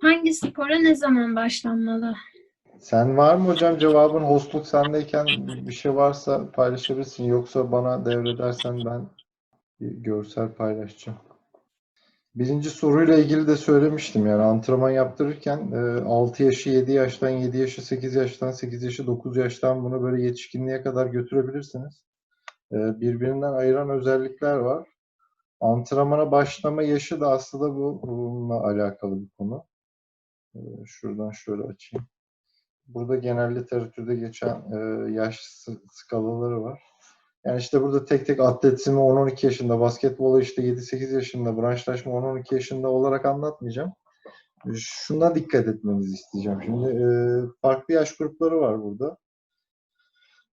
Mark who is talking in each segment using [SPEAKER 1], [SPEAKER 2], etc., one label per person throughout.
[SPEAKER 1] Hangi spora ne zaman başlanmalı?
[SPEAKER 2] Sen var mı hocam cevabın hostluk sendeyken bir şey varsa paylaşabilirsin. Yoksa bana devredersen ben bir görsel paylaşacağım. Birinci soruyla ilgili de söylemiştim yani antrenman yaptırırken e, 6 yaşı 7 yaştan 7 yaşı 8 yaştan 8 yaşı 9 yaştan bunu böyle yetişkinliğe kadar götürebilirsiniz. E, Birbirinden ayıran özellikler var. Antrenmana başlama yaşı da aslında bu bununla alakalı bir konu. E, Şuradan şöyle açayım. Burada genel literatürde geçen e, yaş skalaları var. Yani işte burada tek tek atletizmi 10-12 yaşında, basketbolu işte 7-8 yaşında, branşlaşma 10-12 yaşında olarak anlatmayacağım. Şuna dikkat etmenizi isteyeceğim. Şimdi e, farklı yaş grupları var burada.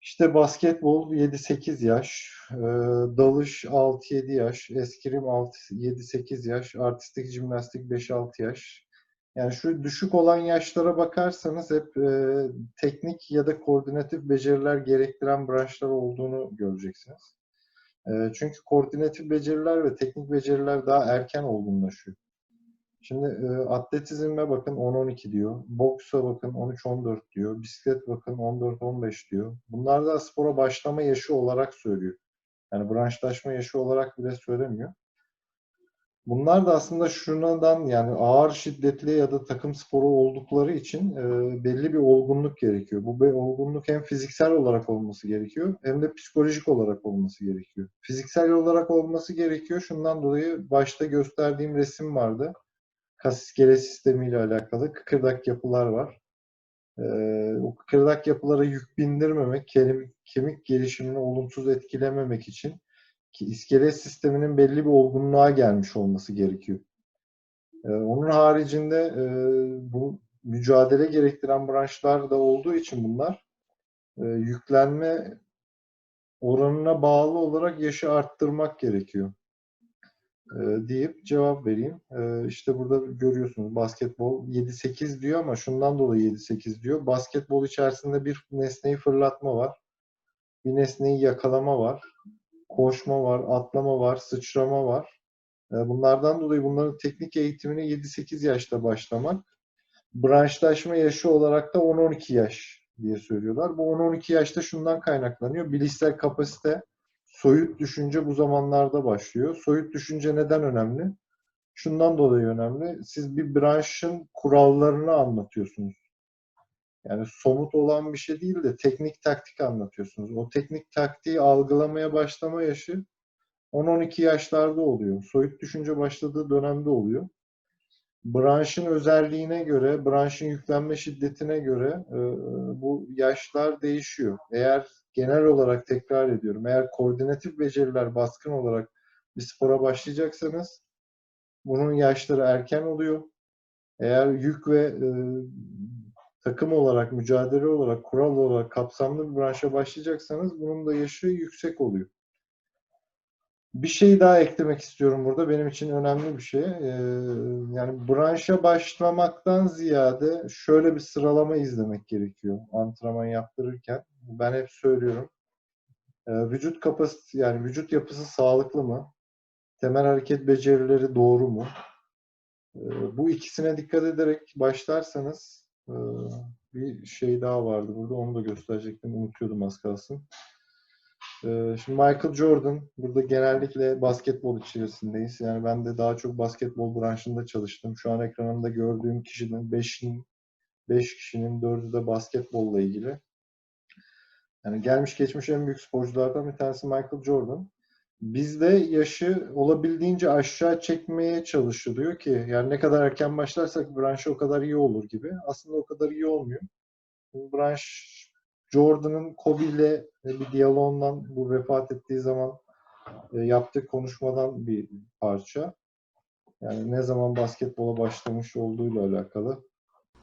[SPEAKER 2] İşte basketbol 7-8 yaş, e, dalış 6-7 yaş, eskrim 7-8 yaş, artistik jimnastik 5-6 yaş. Yani şu düşük olan yaşlara bakarsanız hep e, teknik ya da koordinatif beceriler gerektiren branşlar olduğunu göreceksiniz. E, çünkü koordinatif beceriler ve teknik beceriler daha erken olgunlaşıyor. Şimdi e, atletizme bakın 10-12 diyor, boksa bakın 13-14 diyor, bisiklet bakın 14-15 diyor. Bunlar da spora başlama yaşı olarak söylüyor. Yani branşlaşma yaşı olarak bile söylemiyor. Bunlar da aslında şundan yani ağır şiddetli ya da takım sporu oldukları için e, belli bir olgunluk gerekiyor. Bu olgunluk hem fiziksel olarak olması gerekiyor hem de psikolojik olarak olması gerekiyor. Fiziksel olarak olması gerekiyor. Şundan dolayı başta gösterdiğim resim vardı. Kas iskelet sistemiyle alakalı kıkırdak yapılar var. E, o kıkırdak yapılara yük bindirmemek, kemik, kemik gelişimini olumsuz etkilememek için ki iskelet sisteminin belli bir olgunluğa gelmiş olması gerekiyor. Ee, onun haricinde e, bu mücadele gerektiren branşlar da olduğu için bunlar e, yüklenme oranına bağlı olarak yaşı arttırmak gerekiyor e, deyip cevap vereyim. E, işte burada görüyorsunuz basketbol 7-8 diyor ama şundan dolayı 7-8 diyor. Basketbol içerisinde bir nesneyi fırlatma var. Bir nesneyi yakalama var koşma var, atlama var, sıçrama var. E, Bunlardan dolayı bunların teknik eğitimine 7-8 yaşta başlamak. Branşlaşma yaşı olarak da 10-12 yaş diye söylüyorlar. Bu 10-12 yaşta şundan kaynaklanıyor. Bilişsel kapasite, soyut düşünce bu zamanlarda başlıyor. Soyut düşünce neden önemli? Şundan dolayı önemli. Siz bir branşın kurallarını anlatıyorsunuz. Yani somut olan bir şey değil de teknik taktik anlatıyorsunuz. O teknik taktiği algılamaya başlama yaşı 10-12 yaşlarda oluyor. Soyut düşünce başladığı dönemde oluyor. Branşın özelliğine göre, branşın yüklenme şiddetine göre e, bu yaşlar değişiyor. Eğer genel olarak tekrar ediyorum, eğer koordinatif beceriler baskın olarak bir spora başlayacaksanız bunun yaşları erken oluyor. Eğer yük ve e, takım olarak, mücadele olarak, kural olarak kapsamlı bir branşa başlayacaksanız bunun da yaşı yüksek oluyor. Bir şey daha eklemek istiyorum burada. Benim için önemli bir şey. Ee, yani branşa başlamaktan ziyade şöyle bir sıralama izlemek gerekiyor antrenman yaptırırken. Ben hep söylüyorum. Ee, vücut kapasite yani vücut yapısı sağlıklı mı? Temel hareket becerileri doğru mu? Ee, bu ikisine dikkat ederek başlarsanız bir şey daha vardı burada. Onu da gösterecektim. Unutuyordum az kalsın. Ee, Şimdi Michael Jordan, burada genellikle basketbol içerisindeyiz. Yani ben de daha çok basketbol branşında çalıştım. Şu an ekranımda gördüğüm kişinin 5'in 5 kişinin 4'ü de basketbolla ilgili. Yani gelmiş geçmiş en büyük sporculardan bir tanesi Michael Jordan. Bizde yaşı olabildiğince aşağı çekmeye çalışılıyor ki yani ne kadar erken başlarsak branşı o kadar iyi olur gibi. Aslında o kadar iyi olmuyor. Branş Jordan'ın Kobe ile bir diyaloğundan bu vefat ettiği zaman e, yaptığı konuşmadan bir parça. Yani ne zaman basketbola başlamış olduğuyla alakalı.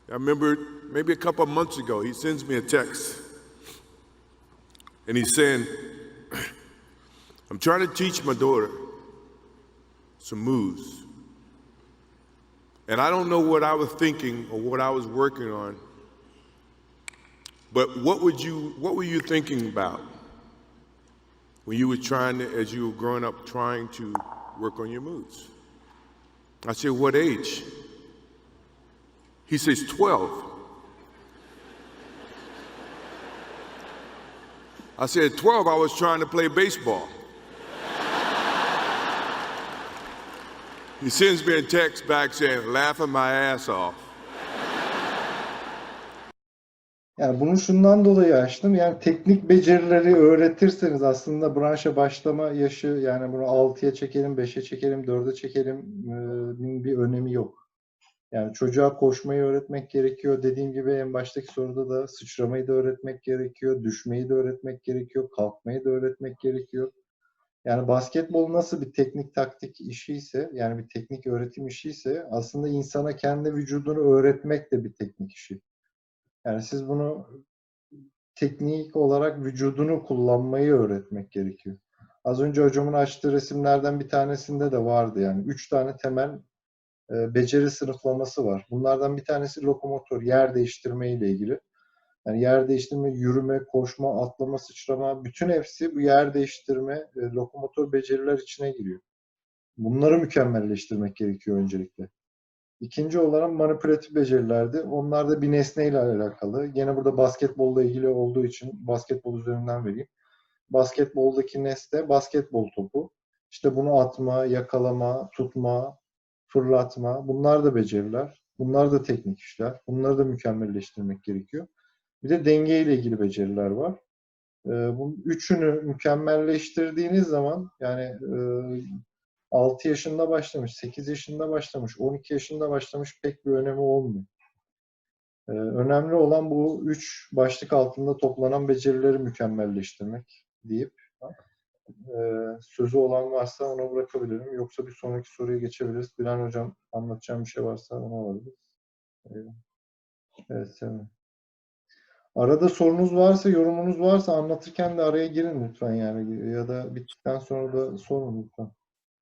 [SPEAKER 3] I remember maybe a couple of months ago, he sends me a text. And he's saying, I'm trying to teach my daughter some moves. And I don't know what I was thinking or what I was working on. But what would you what were you thinking about when you were trying to as you were growing up trying to work on your moves? I said, What age? He says, 12. I said, 12, I was trying to play baseball. He sends me a text back saying, laughing my ass off.
[SPEAKER 2] Yani bunu şundan dolayı açtım. Yani teknik becerileri öğretirseniz aslında branşa başlama yaşı yani bunu 6'ya çekelim, 5'e çekelim, 4'e çekelim bir önemi yok. Yani çocuğa koşmayı öğretmek gerekiyor. Dediğim gibi en baştaki soruda da sıçramayı da öğretmek gerekiyor, düşmeyi de öğretmek gerekiyor, kalkmayı da öğretmek gerekiyor. Yani basketbol nasıl bir teknik taktik işi ise, yani bir teknik öğretim işi ise aslında insana kendi vücudunu öğretmek de bir teknik işi. Yani siz bunu teknik olarak vücudunu kullanmayı öğretmek gerekiyor. Az önce hocamın açtığı resimlerden bir tanesinde de vardı yani. Üç tane temel e, beceri sınıflaması var. Bunlardan bir tanesi lokomotor, yer değiştirme ile ilgili. Yani yer değiştirme, yürüme, koşma, atlama, sıçrama bütün hepsi bu yer değiştirme, e, lokomotor beceriler içine giriyor. Bunları mükemmelleştirmek gerekiyor öncelikle. İkinci olarak manipülatif becerilerdi. Onlar da bir nesneyle alakalı. Gene burada basketbolla ilgili olduğu için basketbol üzerinden vereyim. Basketboldaki nesne basketbol topu. İşte bunu atma, yakalama, tutma, fırlatma. Bunlar da beceriler. Bunlar da teknik işler. Bunları da mükemmelleştirmek gerekiyor. Bir de denge ile ilgili beceriler var. Ee, bu üçünü mükemmelleştirdiğiniz zaman yani e, 6 yaşında başlamış, 8 yaşında başlamış, 12 yaşında başlamış pek bir önemi olmuyor. Ee, önemli olan bu üç başlık altında toplanan becerileri mükemmelleştirmek deyip e, sözü olan varsa ona bırakabilirim. Yoksa bir sonraki soruya geçebiliriz. Bilal Hocam anlatacağım bir şey varsa onu alabiliriz. Ee, Evet, Semih. Arada sorunuz varsa, yorumunuz varsa anlatırken de araya girin lütfen yani. Ya da bittikten sonra da sorun lütfen.